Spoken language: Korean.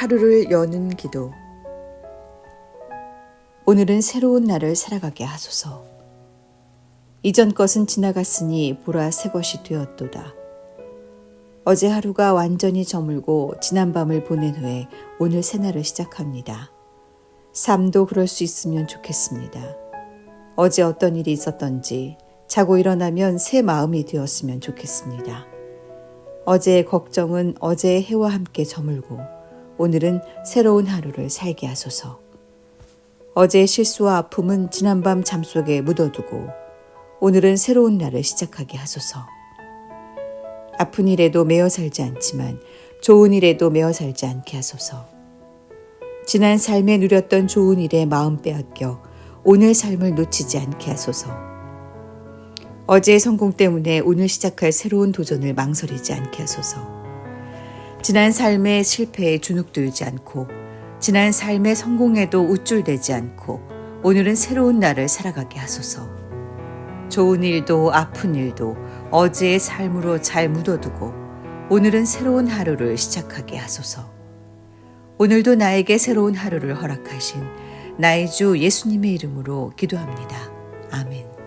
하루를 여는 기도. 오늘은 새로운 날을 살아가게 하소서. 이전 것은 지나갔으니 보라 새 것이 되었도다. 어제 하루가 완전히 저물고 지난 밤을 보낸 후에 오늘 새날을 시작합니다. 삶도 그럴 수 있으면 좋겠습니다. 어제 어떤 일이 있었던지 자고 일어나면 새 마음이 되었으면 좋겠습니다. 어제의 걱정은 어제의 해와 함께 저물고 오늘은 새로운 하루를 살게 하소서. 어제의 실수와 아픔은 지난밤 잠속에 묻어두고 오늘은 새로운 날을 시작하게 하소서. 아픈 일에도 매어 살지 않지만 좋은 일에도 매어 살지 않게 하소서. 지난 삶에 누렸던 좋은 일에 마음 빼앗겨 오늘 삶을 놓치지 않게 하소서. 어제의 성공 때문에 오늘 시작할 새로운 도전을 망설이지 않게 하소서. 지난 삶의 실패에 주눅들지 않고 지난 삶의 성공에도 우쭐대지 않고 오늘은 새로운 날을 살아가게 하소서. 좋은 일도 아픈 일도 어제의 삶으로 잘 묻어두고 오늘은 새로운 하루를 시작하게 하소서. 오늘도 나에게 새로운 하루를 허락하신 나의 주 예수님의 이름으로 기도합니다. 아멘.